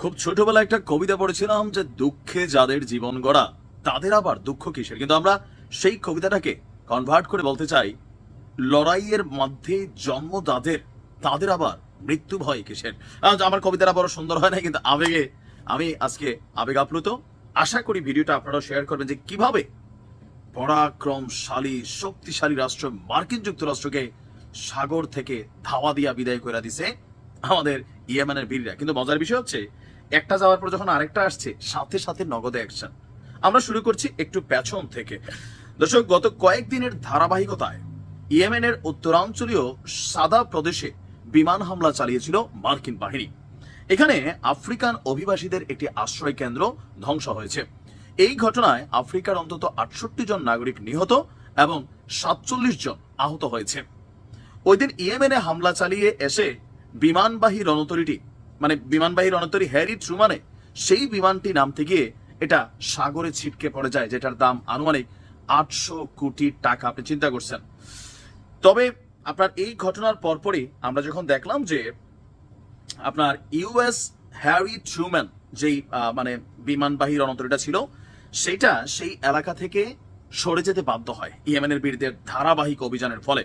খুব ছোটবেলায় একটা কবিতা পড়েছিলাম যে, দুঃখে যাদের জীবন গড়া, তাদের আবার দুঃখ কিসের? কিন্তু আমরা সেই কবিতাটাকে কনভার্ট করে বলতে চাই, লড়াইয়ের মধ্যে জন্ম তাদের তাদের আবার মৃত্যু ভয় কিসের? আমার কবিতাটা বড় সুন্দর হয় না কিন্তু আবেগে আমি আজকে আবেগ আপ্লুত আশা করি ভিডিওটা আপনারা শেয়ার করবেন যে কীভাবে পরাক্রমশালী, শক্তিশালী রাষ্ট্র, মার্কিন যুক্তরাষ্ট্রকে সাগর থেকে ধাওয়া দিয়া বিদায় করে দিছে আমাদের ইয়েমেনের বীররা। কিন্তু মজার বিষয় হচ্ছে একটা যাওয়ার পর যখন আরেকটা আসছে, সাথে সাথে নগদে অ্যাকশন আমরা শুরু করছি একটু পেছন থেকে। দর্শক, গত কয়েকদিনের ধারাবাহিকতায় ইয়েমেনের উত্তরাঞ্চলীয় সাদা প্রদেশে বিমান হামলা চালিয়েছিল মার্কিন বাহিনী। এখানে আফ্রিকান অভিবাসীদের একটি আশ্রয় কেন্দ্র ধ্বংস হয়েছে। এই ঘটনায় আফ্রিকার অন্তত আটষট্টি জন নাগরিক নিহত এবং সাতচল্লিশ জন আহত হয়েছে। ওই দিন ইয়েমেনে হামলা চালিয়ে এসে বিমানবাহী রণতরীটি মানে বিমানবাহী রণতরী হ্যারি ট্রুমানে সেই বিমানটি নামতে গিয়ে এটা সাগরে ছিটকে পড়ে যায়, যেটার দাম আনুমানিক আটশো কোটি টাকা, আপনি চিন্তা করছেন। তবে আপনার এই ঘটনার পরপরই আমরা যখন দেখলাম যে আপনার ইউএস হ্যারি ট্রুম্যান যেই মানে বিমানবাহী রণতরীটা ছিল সেটা সেই এলাকা থেকে সরে যেতে বাধ্য হয় ইয়েমেনের বীরদের ধারাবাহিক অভিযানের ফলে।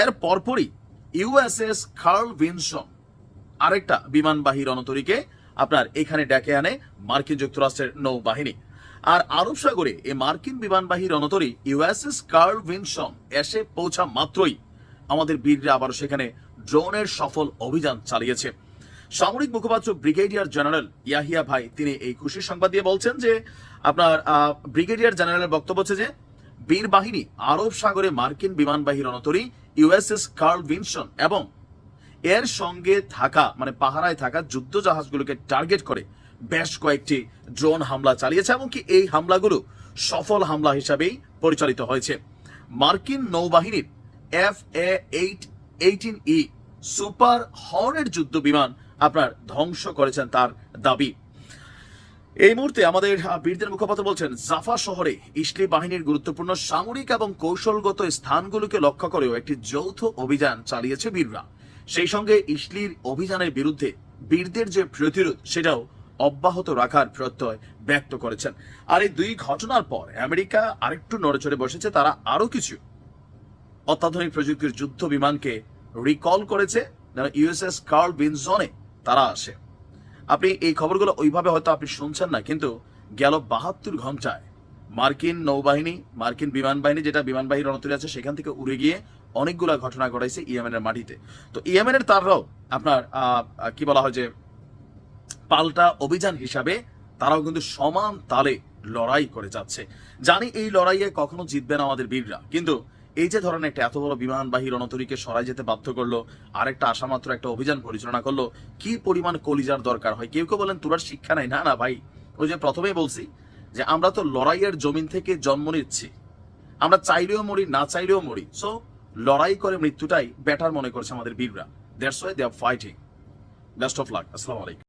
এর পরপরই ইউএসএস কার্ল উইনসন আরেকটা বিমানবাহী রণতরীকে আপনার এখানে ডেকে আনে মার্কিন যুক্তরাষ্ট্রের নৌবাহিনী। আর আরব সাগরে এই মার্কিন বিমানবাহী রণতরী ইউএসএস কার্ল উইনসন এসে পৌঁছা মাত্রই আমাদের বীররা আবার সেখানে ড্রোনের সফল অভিযান চালিয়েছে। সামরিক মুখপাত্র ব্রিগেডিয়ার জেনারেল ইয়াহিয়া ভাই তিনি এই খুশির সংবাদ দিয়ে বলছেন যে, আপনার ব্রিগেডিয়ার জেনারেলের বক্তব্য হচ্ছে যে বীর বাহিনী আরব সাগরে মার্কিন বিমানবাহী রণতরী ইউএসএস কার্ল উইনসন এবং এর সঙ্গে থাকা মানে পাহারায় থাকা যুদ্ধ জাহাজগুলোকে টার্গেট করে বেশ কয়েকটি ড্রোন হামলা চালিয়েছে, এমনকি এই হামলাগুলো সফল হামলা হিসাবেই পরিচালিত হয়েছে। মার্কিন নৌবাহিনীর F A eight eighteen E super হর্নের যুদ্ধ বিমান আপনার ধ্বংস করেছেন তার দাবি। এই মুহূর্তে আমাদের বীরদের মুখপাত্র বলছেন, জাফা শহরে ইসলি বাহিনীর গুরুত্বপূর্ণ সামরিক এবং কৌশলগত স্থানগুলোকে লক্ষ্য করেও একটি যৌথ অভিযান চালিয়েছে বীররা। সেই সঙ্গে ইসলির অভিযানের বিরুদ্ধে বীরদের যে প্রতিরোধ, সেটাও অব্যাহত রাখার প্রত্যয় ব্যক্ত করেছেন। আর এই দুই ঘটনার পর আমেরিকা আরেকটু নড়েচড়ে বসেছে, তারা আরও কিছু অত্যাধুনিক প্রযুক্তির যুদ্ধ বিমানকে রিকল করেছে ইউএসএস কার্ল বিনজনে তারা আসে। আপনি এই খবরগুলো ওইভাবে হয়তো আপনি শুনছেন না, কিন্তু গেল বাহাত্তর ঘন্টায় মার্কিন নৌবাহিনী, মার্কিন বিমান বাহিনী যেটা বিমান বিমানবাহী রণতরী আছে, সেখান থেকে উড়ে গিয়ে অনেকগুলা ঘটনা ঘটাইছে ইয়েমেনের মাটিতে। তো ইয়েমেনের তারাও আপনার কি বলা হয় যে, পাল্টা অভিযান হিসাবে তারাও কিন্তু সমান তালে লড়াই করে যাচ্ছে। জানি এই লড়াইয়ে কখনো জিতবে না আমাদের বীররা, কিন্তু এই যে ধরনের একটা এত বড় বিমানবাহী রণতরীকে সরাই যেতে বাধ্য করল, আরেকটা আশা মাত্র একটা অভিযান পরিচালনা করল, কি পরিমাণ কলিজার দরকার হয়? কেউ কেউ বলেন তোরার শিক্ষা নাই। না না, ভাই, ওই যে প্রথমেই বলছি যে আমরা তো লড়াইয়ের জমিন থেকে জন্ম নিচ্ছি। আমরা চাইলেও মরি, না চাইলেও মরি। সো লড়াই করে মৃত্যুটাই বেটার মনে করছে আমাদের বীররা। That's why they are fighting best of luck আসসালামু আলাইকুম